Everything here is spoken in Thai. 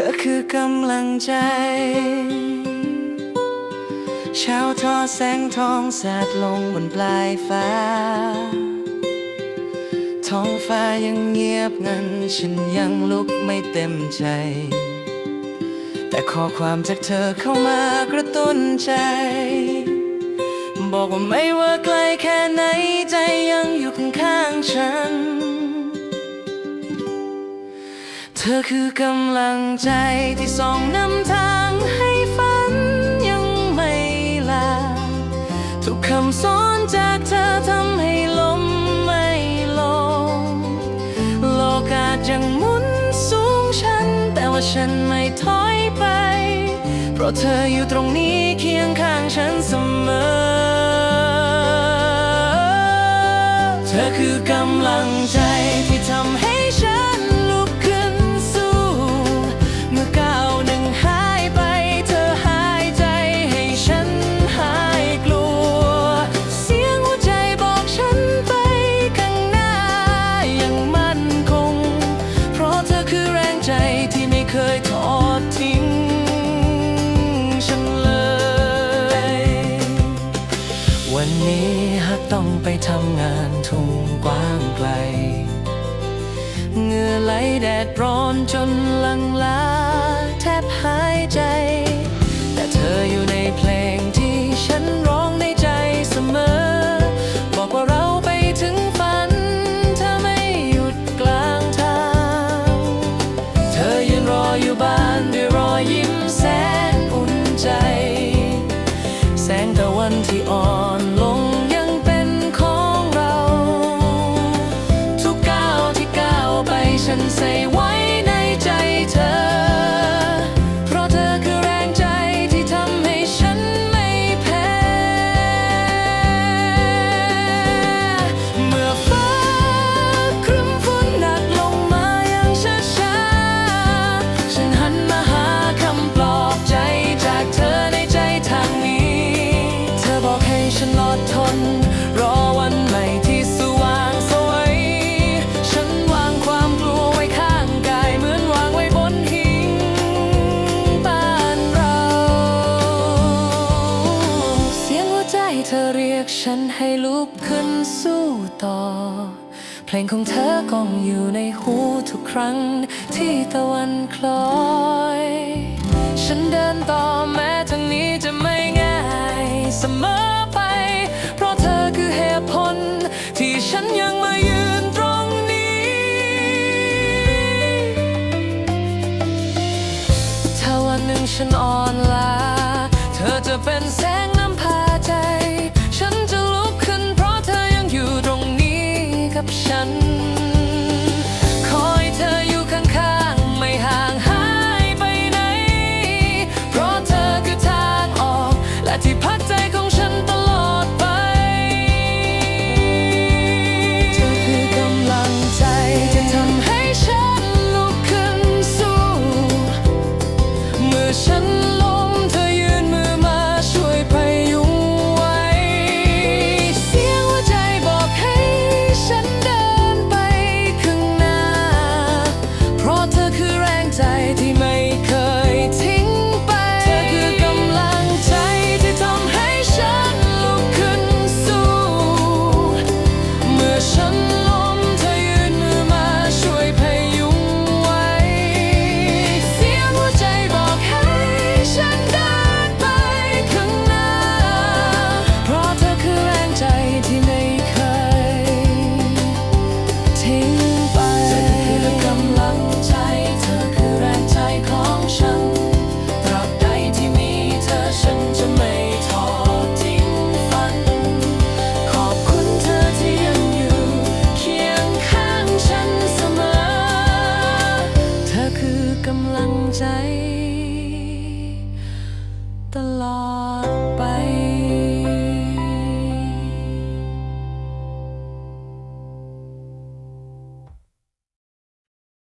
ธอคือกำลังใจ เช้าทอแสงทองสาดลงบนปลายฟ้า ท้องฟ้ายังเงียบงัน ฉันยังลุกไม่เต็มใจ แต่ข้อความจากเธอเข้ามากระตุ้นใจ บอกว่าไม่ว่าไกลแค่ไหนใจยังอยู่ข้างๆฉัน ธอคือกำลังใจที่ส่องนำทางให้ฝันยังไม่ลา ทุกคำสอนจากเธอทำให้ลมไม่ลง โลกอาจยังหมุนสูงชัน แต่ว่าฉันไม่ถอยไป เพราะเธออยู่ตรงนี้เคียงข้างฉันเสมอ เธอคือกำลังใจที่ทำให้ฉัน วันนี้หากต้องไปทำงานทุ่งกว้างไกล เหงื่อไหลแดดร้อนจนลังลาแทบหายใจ แต่เธออยู่ในเพลงที่ฉันร้องในใจเสมอ บอกว่าเราไปถึงฝัน เธอไม่หยุดกลางทาง เธอยืนรออยู่บ้านด้วยรอยยิ้มแสนอุ่นใจ แสงตะวันที่อ่อน เธอเรียกฉันให้ลุกขึ้นสู้ต่อ เพลงของเธอก้องอยู่ในหูทุกครั้งที่ตะวันคล้อย ฉันเดินต่อแม้ทางนี้จะไม่ง่ายเสมอไป เพราะเธอคือเหตุผลที่ฉันยังมายืนตรงนี้ ถ้าวันหนึ่งฉันอ่อนล้าเธอจะเป็นแสง